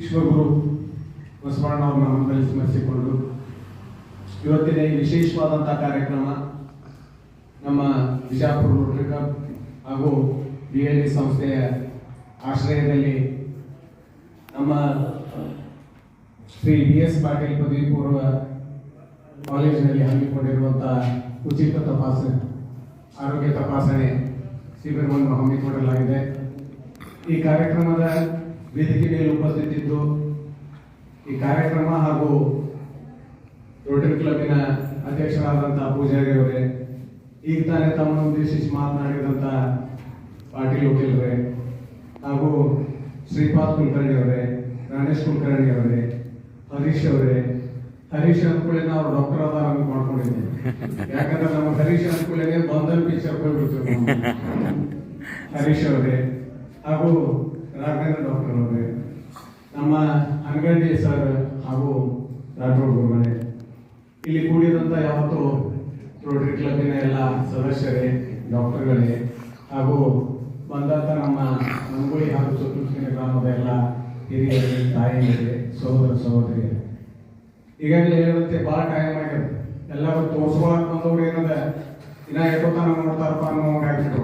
ವಿಶ್ವಗುರು ಬಸವಣ್ಣವ್ರನ್ನ ಮನದಲ್ಲಿ ಸ್ಮರಿಸಿಕೊಂಡು ಇವತ್ತಿನ ಈ ವಿಶೇಷವಾದಂಥ ಕಾರ್ಯಕ್ರಮ ನಮ್ಮ ಬಿಜಾಪುರ ರೋಟರಿ ಕ್ಲಬ್ ಹಾಗೂ ಬಿ ಎಲ್ ಡಿ ಸಂಸ್ಥೆಯ ಆಶ್ರಯದಲ್ಲಿ ನಮ್ಮ ಶ್ರೀ ಬಿ ಎಸ್ ಪಾಟೀಲ್ ಪದವಿ ಪೂರ್ವ ಕಾಲೇಜಿನಲ್ಲಿ ಹಮ್ಮಿಕೊಂಡಿರುವಂತಹ ಉಚಿತ ತಪಾಸಣೆ, ಆರೋಗ್ಯ ತಪಾಸಣೆ ಶಿಬಿರವನ್ನು ಹಮ್ಮಿಕೊಳ್ಳಲಾಗಿದೆ ಈ ಕಾರ್ಯಕ್ರಮದ ವೇದಿಕೆ ಮೇಲೆ ಉಪಸ್ಥಿತಿದ್ದು ಈ ಕಾರ್ಯಕ್ರಮ ಹಾಗೂ ರೋಟರಿ ಕ್ಲಬ್ಬಿನ ಅಧ್ಯಕ್ಷರಾದಂತಹ ಪೂಜಾರಿ ಅವರೇ, ಈಗ ತಾನೇ ತಮ್ಮನ್ನು ಉದ್ದೇಶಿಸಿ ಮಾತನಾಡಿದಂಥ ಪಾಟೀಲ್ ವಕೀಲರೇ ಹಾಗೂ ಶ್ರೀಪಾದ್ ಕುಲಕರ್ಣಿ ಅವರೇ ಗಣೇಶ್ ಕುಲಕರ್ಣಿ ಅವರೇ, ಹರೀಶ್ ಅವರೇ, ಹರೀಶ್ ಅನ್ಕೂಳೆ ನಾವು ಡಾಕ್ಟರ್ ಅಂತ ಮಾಡ್ಕೊಂಡಿದ್ದೀವಿ ಯಾಕಂದ್ರೆ ನಮ್ಮ ಹರೀಶ್ ಅನ್ಕೂಳೆ ಬಂಧನ್ ಪಿಕ್ಚರ್. ಹರೀಶ್ ಅವರೇ, ಹಾಗೂ ರಾಘವೇಂದ್ರ ಡಾಕ್ಟರ್ ಅವರೇ ನಮ್ಮ ಅಂಗಡಿ ಸರ್ ಹಾಗೂ ಇಲ್ಲಿ ಕೂಡಿದಂಥ ಯಾವತ್ತು ರೋಟರಿ ಕ್ಲಬ್ಬಿನ ಎಲ್ಲ ಸದಸ್ಯರೇ ಡಾಕ್ಟರ್ಗಳೇ ಹಾಗೂ ಬಂದಂಥ ನಮ್ಮ ನಂಗುಳಿ ಹಾಗೂ ಸುತ್ತಮುತ್ತಲಿನ ಗ್ರಾಮದ ಎಲ್ಲ ಹಿರಿಯರಿಗೆ ತಾಯಿಯರಿಗೆ ಸಹೋದರ ಸಹೋದರಿಯರೇ ಈಗಾಗಲೇ ಹೇಳುವಂತೆ ಭಾಳ ಟೈಮ್ ಆಗಿದೆ. ಎಲ್ಲರೂ ತೋರ್ಸ್ಕೊಳಕ್ ಬಂದವ್ರು ಏನದ? ಇನ್ನ ಎಷ್ಟೊತ್ತನ ನೋಡ್ತಾರಪ್ಪ ಅನ್ನೋ ಆಗಿದ್ರು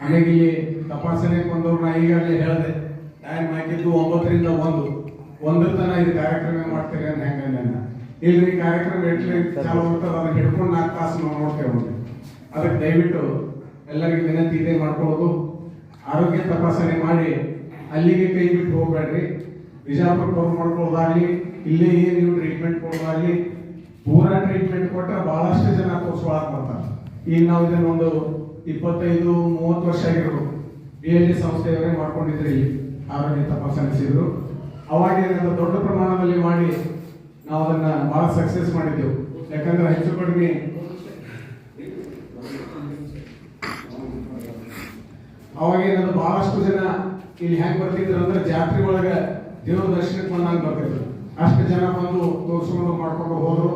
ಆಮೇಲೆ ಇಲ್ಲಿ ತಪಾಸಣೆ ಬಂದವ್ರು ನಾ ಈಗಾಗಲೇ ಹೇಳಿದೆ. ಟೈಮ್ ಹಾಕಿದ್ದು ಒಂಬತ್ತರಿಂದ ಒಂದು. ಒಂದ್ರ ತನ ಇದು ಕಾರ್ಯಕ್ರಮ ಮಾಡ್ತೀರಿ ಅಂತ ಹೆಂಗ ಇಲ್ಲಿ ಕಾರ್ಯಕ್ರಮ ಎಟ್ಲಿ ಚಾಲು ಆಗ್ತದ ಅದನ್ನ ಹಿಡ್ಕೊಂಡು ನಾಲ್ಕು ತಾಸು ನಾವು ನೋಡ್ತೇವೆ ನೋಡಿ ಅದಕ್ಕೆ ದಯವಿಟ್ಟು ಎಲ್ಲರಿಗೂ ವಿನಂತಿ ಇದೆ ಮಾಡ್ಕೊಳ್ಳೋದು. ಆರೋಗ್ಯ ತಪಾಸಣೆ ಮಾಡಿ ಅಲ್ಲಿಗೆ ಕೈ ಬಿಟ್ಟು ಹೋಗ್ಬೇಡ್ರಿ. ಬಿಜಾಪುರ ಫೋನ್ ಮಾಡ್ಕೊಳ್ಳೋದಾಗ್ಲಿ ಇಲ್ಲೇ ಏನು ನೀವು ಟ್ರೀಟ್ಮೆಂಟ್ ಕೊಡೋದಾಗ್ಲಿ ಪೂರಾ ಟ್ರೀಟ್ಮೆಂಟ್ ಕೊಟ್ಟರೆ ಭಾಳಷ್ಟು ಜನ ತೋರಿಸ್ಕೊಳಕ್ ಬರ್ತಾರೆ. ಈಗ ನಾವು ಇದನ್ನೊಂದು ಇಪ್ಪತ್ತೈದು ಮೂವತ್ತು ವರ್ಷ ಆಗಿರೋದು. ಬಿ ಎಲ್ ಡಿ ಸಂಸ್ಥೆಯವರೇ ಮಾಡ್ಕೊಂಡಿದ್ರಿ ಆರೋಗ್ಯ ತಪಾಸಣೆ ಸಿದ್ರು ಅವಾಗ ದೊಡ್ಡ ಪ್ರಮಾಣದಲ್ಲಿ ಮಾಡಿ ನಾವು ಅದನ್ನ ಬಹಳ ಸಕ್ಸಸ್ ಮಾಡಿದ್ದೆವು. ಯಾಕಂದ್ರೆ ಹೆಚ್ಚು ಕಡಿಮೆ. ಅವಾಗ ಏನಂದ್ರೆ ಬಹಳಷ್ಟು ಜನ ಇಲ್ಲಿ ಹ್ಯಾಂಗ್ ಬರ್ತಿದ್ರು ಅಂದ್ರೆ ಜಾತ್ರೆ ಒಳಗೆ ದೇವ್ರ ದರ್ಶನಕ್ಕೆ ಬಂದಂಗ ಬರ್ತಿದ್ರು. ಅಷ್ಟು ಜನ ಬಂದು ತೋರಿಸ್ಕೊಂಡು ಮಾಡ್ಕೊಂಡು ಹೋದ್ರು.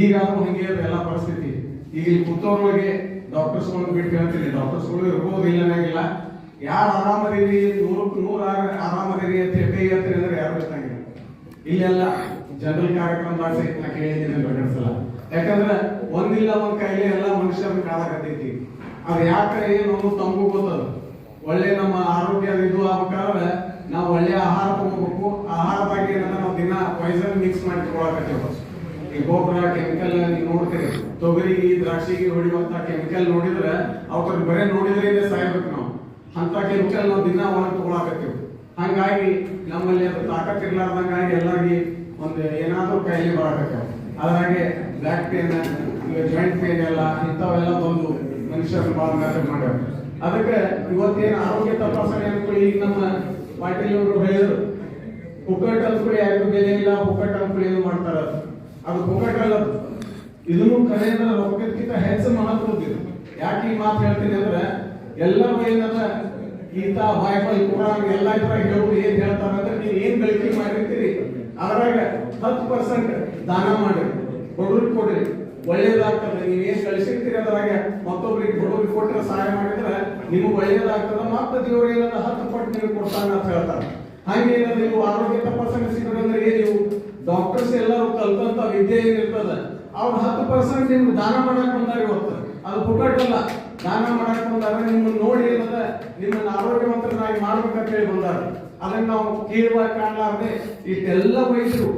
ಈಗ ಹಂಗೆ ಎಲ್ಲ ಪರಿಸ್ಥಿತಿ. ಈಗ ಇಲ್ಲಿ ಕೂತವ್ರೊಳಗೆ ಗಳನ್ನು ಬಿಟ್ಟು ಹೇಳ್ತೀನಿ ಡಾಕ್ಟರ್ಸ್ಗಳು ಇರ್ಬೋದು ಇಲ್ಲ ಅನ್ನಂಗಿಲ್ಲ. ಯಾರು ಆರಾಮದಿರಿ ನೂರಕ್ಕೆ ನೂರ ಆರಾಮದಿರಿ ಅಂತ ಹೇಳಿ ಅಂತ ಹೇಳ್ತೀರಿ ಅಂದ್ರೆ ಯಾರು ಗೊತ್ತಂಗಿಲ್ಲ ಇಲ್ಲೆಲ್ಲ ಜನರಲ್ ಕಾರ್ಯಕ್ರಮ ಸಹಿತ ನಾ ಕೇಳಿದ್ದೀನಿ ಸಲ. ಯಾಕಂದ್ರೆ ಒಂದಿಲ್ಲ ಒಂದ್ ಕೈಲಿ ಎಲ್ಲ ಮನುಷ್ಯರನ್ನ ಕಾಲಾಕತ್ತೈತಿ ಅದು ಯಾಕ ಏನು ತಂಬು ಗೊತ್ತದ. ಒಳ್ಳೆ ನಮ್ಮ ಆರೋಗ್ಯ ಇದು ಆಗ್ಬೇಕಾದ್ರೆ ನಾವು ಒಳ್ಳೆ ಆಹಾರ ತಗೋಬೇಕು. ಆಹಾರದಾಗಿ ಏನಂದ್ರೆ ನಾವು ದಿನ ಪಾಯ್ಸನ್ ಮಿಕ್ಸ್ ಮಾಡಿ ಈ ಗೊಬ್ಬರ ಕೆಮಿಕಲ್ ನೀವು ನೋಡ್ತೀರಿ. ತೊಗರಿಗೆ ದ್ರಾಕ್ಷಿಗೆ ಹೊಡಿಯುವಂತ ಕೆಮಿಕಲ್ ನೋಡಿದ್ರೆ ಅವ್ರ ಬರೇ ನೋಡಿದ್ರೆ ಸಾಯ್ಬೇಕು ನಾವು. ಅಂತ ಕೆಮಿಕಲ್ ನಾವು ದಿನ ತಗೊಳಕತ್ತೇವೆ ಹಂಗಾಗಿ ನಮ್ಮಲ್ಲಿ ಅದು ತಾಕತ್ ಇರ್ಲಾರ್ದಂಗಾಗಿ ಎಲ್ಲರಿಗೆ ಒಂದು ಏನಾದ್ರೂ ಕೈಲಿ ಬರಬೇಕು. ಅದ್ರಾಗೆ ಬ್ಯಾಕ್ ಪೇನ್ ಜಾಯಿಂಟ್ ಪೇನ್ ಎಲ್ಲ ಇಂಥವೆಲ್ಲ ಬಂದು ಮನುಷ್ಯರು ಭಾಳ ಮ್ಯಾಟರ್ ಮಾಡ್ಯಾವ. ಅದಕ್ಕೆ ಇವತ್ತೇನು ಆರೋಗ್ಯ ತಪಾಸಣೆ ಅಂದ್ಕೊಳ್ಳಿ ಈಗ ನಮ್ಮ ಪಾಟೀಲ್ ಅವರು ಹೇಳಿದ್ರು. ಪುಕ್ಕಟ್ ಅಂದ್ಕೊಳ್ಳಿ ಯಾರಿಗೂ ಬೆಲೆ ಇಲ್ಲ, ಪುಕ್ಕಟ್ ಅಂದ್ಕೊಳ್ಳಿ ಏನು ಮಾಡ್ತಾರೆ. ಅದು ಪುಕ್ಕಟ್ ಅಲ್ಲ. ಇದನ್ನು ಕರೆಯಿಂದ ರೊಕ್ಕಕ್ಕಿಂತ ಹೆಚ್ಚು ಮಹತ್ವದ್ದು ಯಾಕೆ ಈ ಮಾತು ಹೇಳ್ತೀನಿ ಅಂದ್ರೆ ಎಲ್ಲರೂ ಏನಂದ್ರೆ ಗೀತಾ ಬೈಬಲ್ ಕುರಾನ್ ಎಲ್ಲ ಇದ್ರಾಗ ಹೇಳೋರು ಏನ್ ಹೇಳ್ತಾರ ಅಂದ್ರೆ ನೀವು ಏನ್ ಗಳಿಕೆ ಮಾಡಿರ್ತೀರಿ? ಅದ್ರಾಗ ಹತ್ತು ಪರ್ಸೆಂಟ್ ದಾನ ಮಾಡಿ, ಬಡವ್ರಿಗೆ ಕೊಡ್ರಿ ಒಳ್ಳೇದಾಗ್ತದೆ. ನೀವು ಏನ್ ಕಳಿಸಿರ್ತೀರಿ ಅದ್ರಾಗ? ಮತ್ತೊಬ್ರಿಗೆ ಬಡವ್ರಿಗೆ ಕೊಟ್ಟರೆ ಸಹಾಯ ಮಾಡಿದ್ರೆ ನಿಮ್ಗೆ ಒಳ್ಳೇದಾಗ್ತದೆ. ಮತ್ತೆ ದೇವ್ರು ಏನದ ಹತ್ತು ಪಟ್ಟು ನೀವು ಕೊಡ್ತಾನ ಅಂತ ಹೇಳ್ತಾರೆ. ಹಾಗೆ ಏನಂದ್ರೆ ನೀವು ಆರೋಗ್ಯ ತಪಾಸಣೆ ಸಿಗೋದಂದ್ರೆ ನೀವು? ಡಾಕ್ಟರ್ಸ್ ಎಲ್ಲರೂ ಕಲ್ತಂತ ವಿದ್ಯೆ ಏನಿರ್ತದೆ. ಅವ್ರು ಹತ್ತು ಪರ್ಸೆಂಟ್ ನಿಮ್ಗೆ ದಾನ ಮಾಡಕ್ ಬಂದಾಗ ಇವತ್ತು ಅದು ಪುಟ್ಟಲ್ಲ ದಾನ ಮಾಡಕ್ ಬಂದಾಗ ನಿಮ್ಮನ್ನ ನೋಡಿ ಏನದ ನಿಮ್ಮನ್ನ ಆರೋಗ್ಯವಂತರನ್ನಾಗಿ ಮಾಡ್ಬೇಕಂತ ಹೇಳಿ ಬಂದಾರ. ಅದನ್ನ ನಾವು ಕೇಳುವಾಗ ಕಾಣಲಾರ್ದೆ ಇಷ್ಟೆಲ್ಲ ವಯಸ್ಸು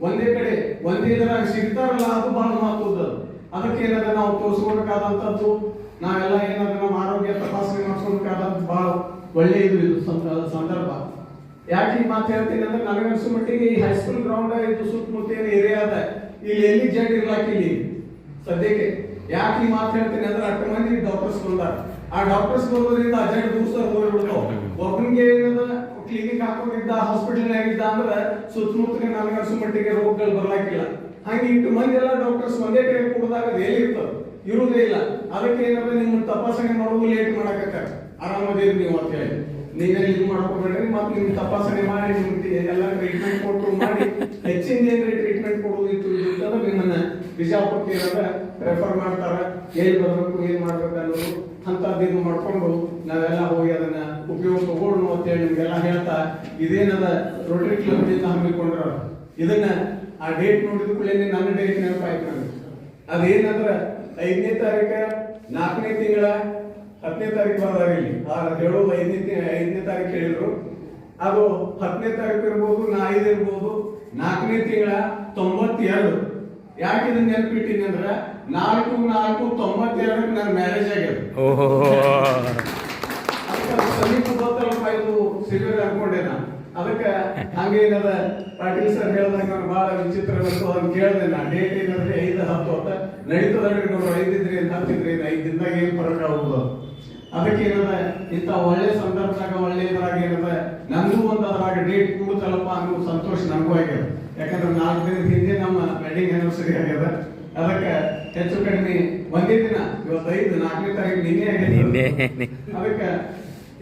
ಒಂದೇ ಕಡೆ, ಒಂದೇ ಇದ್ರಾಗ ಸಿಗ್ತಾರಲ್ಲ, ಅದು ಬಹಳ ಮಹತ್ವದ್ದು ಅದಕ್ಕೆ ಏನದ ನಾವು ತೋರಿಸ್ಕೊಳ್ಬೇಕಾದಂಥದ್ದು ನಾವೆಲ್ಲ ಏನಾದ್ರೆ ನಮ್ಮ ಆರೋಗ್ಯ ತಪಾಸಣೆ ಮಾಡಿಸ್ಕೊಳ್ಬೇಕಾದಂಥ ಬಹಳ ಒಳ್ಳೆ ಇದು ಇದು ಸಂದ- ಸಂದರ್ಭ. ಯಾಕೆ ಈ ಮಾತು ಹೇಳ್ತೀನಿ ಅಂದ್ರೆ ನನಗೆ ಅನ್ಸೋ ಮಟ್ಟಿಗೆ ಈ ಹೈಸ್ಕೂಲ್ ಗ್ರೌಂಡ್ ಇದು ಸುತ್ತಮುತ್ತ ಏನು ಏರಿಯಾ ಅದ ಇಲ್ಲಿ ಎಲ್ಲಿ ಜಡ್ ಇರ್ಲಾಕ ಇಲ್ಲಿ. ಸದ್ಯಕ್ಕೆ ಯಾಕೆ ಈ ಮಾತು ಹೇಳ್ತೀನಿ ಅಂದ್ರೆ ಅಷ್ಟು ಮಂದಿ ಡಾಕ್ಟರ್ಸ್ ಬಂದಾರ. ಆ ಡಾಕ್ಟರ್ಸ್ ಬರೋದ್ರಿಂದ ಅಜೆಂಟ್ ಹೋಗಿ ಹೋಗ್ಬಿಡ್ತಾವ ಒಬ್ಬನಿಗೆ ಏನದ ಕ್ಲಿನಿಕ್ ಹಾಕೊಂಡಿದ್ದ ಹಾಸ್ಪಿಟಲ್ ಆಗಿದ್ದ ಅಂದ್ರೆ ಸುತ್ತಮುತ್ತಲಿನ ಅನ್ಸೋ ಮಟ್ಟಿಗೆ ರೋಗಗಳು ಬರ್ಲಾಕಿಲ್ಲ. ಹಾಗೆ ಇಟ್ಟು ಮಂದಿ ಎಲ್ಲ ಡಾಕ್ಟರ್ಸ್ ಒಂದೇ ಕಡೆ ಕೂಡಿದಾಗ ಎಲ್ಲಿ ಇರ್ತದೆ? ಇರುವುದೇ ಇಲ್ಲ. ಅದಕ್ಕೆ ಏನಂದ್ರೆ ನಿಮ್ಮ ತಪಾಸಣೆ ಮಾಡೋದು ಲೇಟ್ ಮಾಡಕತ್ತಾರ. ಆರಾಮದಿರಿ ನೀವು ಅಂತ ಹೇಳಿ. ನೀವೇನು ಇದು ಮಾಡ್ಕೊಬೇಡ್ರಿ ಮತ್ತೆ ನಿಮ್ಗೆ ತಪಾಸಣೆ ಮಾಡಿ, ನಿಮ್ಗೆ ಎಲ್ಲ ಟ್ರೀಟ್ಮೆಂಟ್ ಕೊಟ್ಟು ಮಾಡಿ ಹೆಚ್ಚಿನ ಏನ್ರಿ ಟ್ರೀಟ್ಮೆಂಟ್ ಕೊಡೋದಿತ್ತು ಅಂತಂದ್ರೆ ನಿಮ್ಮನ್ನ ಬಿಜಾಪುರಕ್ಕೆ ರೆಫರ್ ಮಾಡ್ತಾರೆ, ಏನು ಬರಬೇಕು ಏನು ಮಾಡ್ಬೇಕು ಅನ್ನೋದು ಅಂತದ್ದು ಮಾಡಿಕೊಂಡು ನಾವೆಲ್ಲ ಹೋಗಿ ಅದನ್ನ ಉಪಯೋಗ ತಗೊಳ್ಳೋಣ ಅಂತೇಳಿ ನಿಮ್ಗೆಲ್ಲ ಹೇಳ್ತಾ, ಇದೇನದ ರೋಟರಿ ಕ್ಲಬ್ನಿಂದ ಹಮ್ಮಿಕೊಂಡ್ರ ಇದನ್ನ ಆ ಡೇಟ್ ನೋಡಿದ ಕೂಡಲೇ ನನ್ನ ಡೇಟ್ ನೆನಪಾಯ್ತು ನನಗೆ. ಅದೇನಂದ್ರ ಐದನೇ ತಾರೀಕ ನಾಲ್ಕನೇ ತಿಂಗಳ, ಹತ್ತನೇ ತಾರೀಕು ಬರ್ದಾರ ಇಲ್ಲಿ. ಹೇಳೋದು ಐದನೇ ಐದನೇ ತಾರೀಕು ಹೇಳಿದ್ರು. ಅದು ಹತ್ತನೇ ತಾರೀಕು ಇರ್ಬೋದು, ನಾ ಐದು ಇರ್ಬೋದು, ನಾಲ್ಕನೇ ತಿಂಗಳ ತೊಂಬತ್ತೆರಡು. ಯಾಕೆ ಇದನ್ನ ನೆನಪಿಟ್ಟಿನಿ ಅಂದ್ರ ನಾಲ್ಕು ನಾಲ್ಕು ತೊಂಬತ್ತೆರಡಕ್ಕೆ ನನ್ನ ಮ್ಯಾರೇಜ್ ಆಗ್ಯದ. ಸಮೀಪ ಗೊತ್ತಲ್ಲಪ್ಪ ಇದು ಅನ್ಕೊಂಡೆ ನಾ ಅದಕ್ಕೆ ಹಂಗೆ ಏನದ ಪಾಟೀಲ್ ಸರ್ ಹೇಳ್ದಂಗ ನಾನು ಬಹಳ ವಿಚಿತ್ರ ಬಂತು ಅದನ್ನ ಕೇಳಿದೆ ನಾ ಡೇಟ್ ಏನಂದ್ರೆ ಐದು ಹತ್ತು ಅಂತ. ನಡೀತದ ನಾವು ಐದಿದ್ರಿ ಅಂತ ಹತ್ತಿದ್ರಿ ಐದು ದಿನದಾಗ ಏನ್ ಫರಕ ಆಗುದು ಅದಕ್ಕೆ ಏನದ ಇಂಥ ಒಳ್ಳೆ ಸಂದರ್ಭದಾಗ ಒಳ್ಳೆ ಇದ್ರಾಗ ಏನದ ನಂದು ಒಂದು ಅದ್ರಾಗ ಡೇಟ್ ಕೂಡುತ್ತಲ್ಲಪ್ಪ ಅನ್ನೋ ಸಂತೋಷ ನನಗೂ ಆಗ್ಯದ. ಯಾಕಂದ್ರೆ ನಾಲ್ಕು ದಿನದ ಹಿಂದೆ ನಮ್ಮ ವೆಡ್ಡಿಂಗ್ ಆನಿವರ್ಸರಿ ಆಗ್ಯದ. ಅದಕ್ಕೆ ಹೆಚ್ಚು ಕಡಿಮೆ ಒಂದೇ ದಿನ ಇವತ್ತು ಐದು ನಾಲ್ಕನೇ ತಾರೀಕು ನಿನ್ನೆ ಆಗಿದೆ ಅದಕ್ಕೆ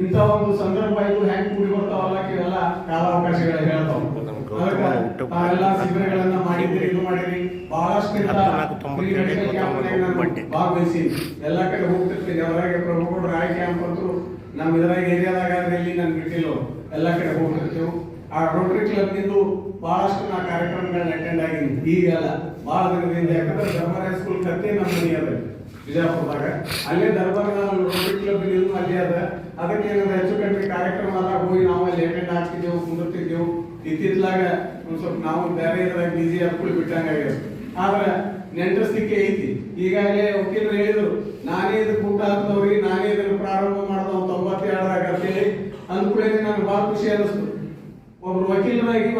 ಇಂಥ ಒಂದು ಸಂದರ್ಭ ಇದು ಹೆಂಗ್ ಕೂಡಿ ಬರ್ತಾವಲ್ಲ ಇವೆಲ್ಲ ಕಾಲಾವಕಾಶಗಳು ಹೇಳ್ತಾವ. ತಾವೆಲ್ಲ ಶಿಬಿರಗಳನ್ನ ಮಾಡಿದ್ರಿ ಇದು ಮಾಡಿರಿ ಬಹಳಷ್ಟು. ಭಾಗವಹಿಸಿ ಎಲ್ಲ ಕಡೆ ಹೋಗ್ತಿರ್ತೀನಿ ಅವರಾಗೆ ಪ್ರಭುಗಳು ರಾಯ್ ಕ್ಯಾಂಪ್ ಅಂತೂ ನಮ್ಮ ಇದ್ರಾಗ ಏರಿಯಾದಾಗ ಇಲ್ಲಿ ನಾನು ಬಿಟ್ಟಿಲ್ಲ ಎಲ್ಲ ಕಡೆ ಹೋಗ್ತಿರ್ತೀವಿ. ಆ ರೋಟರಿ ಕ್ಲಬ್ ಬಹಳಷ್ಟು ನಾ ಕಾರ್ಯಕ್ರಮಗಳನ್ನ ಅಟೆಂಡ್ ಆಗಿನಿ ಈಗಲ್ಲ ಭಾಳ ದಿನದಿಂದ ಯಾಕಂದ್ರೆ ದರ್ಬಾರ್ ಸ್ಕೂಲ್ ಕತ್ತೆ ನಮ್ಮ ಮನೆ ಅದ, ಬಿಜಾಪುರದಾಗ. ಅಲ್ಲೇ ದರ್ಬಾರ್ ಕ್ಲಬ್ ನಿಲ್ಲು ಅಲ್ಲಿ ಅದ. ಅದಕ್ಕೆ ಏನಾದ್ರೆ ಹೆಚ್ಚು ಕಡಿಮೆ ಕಾರ್ಯಕ್ರಮ ಆದಾಗ ಹೋಗಿ ನಾವು ಅಲ್ಲಿ ಅಟೆಂಡ್ ಆಗ್ತಿದ್ದೆವು, ಕುಂದಿರ್ತಿದ್ದೆವು. ಇತ್ತಿತ್ಲಾಗ ಒಂದು ಸ್ವಲ್ಪ ನಾವು ಬೇರೆ ಇದ್ರಾಗ ಬಿಜಿ ಹಾಕೊಳ್ಳಿ ಬಿಟ್ಟಂಗಾಗ್ಯದ. ಆದ್ರೆ ನೆಂಟಸ್ತಿಕೆ ಐತಿ. ಈಗಾಗಲೇ ವಕೀಲರು ಹೇಳಿದ್ರು, ನಾನೇ ಇದಕ್ಕೆ ಊಟ ಹಾಕಿದವ್ರಿ ನಾನೇ ಇದನ್ನು ಪ್ರಾರಂಭ ಮಾಡ್ದವ್ ತೊಂಬತ್ತೆರಡರಾಗ ಅಂತೇಳಿ. ಅಂದ್ಕೂಡಲೇ ನನಗೆ ಬಹಳ ಖುಷಿ ಅನಿಸ್ತು. ಒಬ್ರು ವಕೀಲರಾಗಿ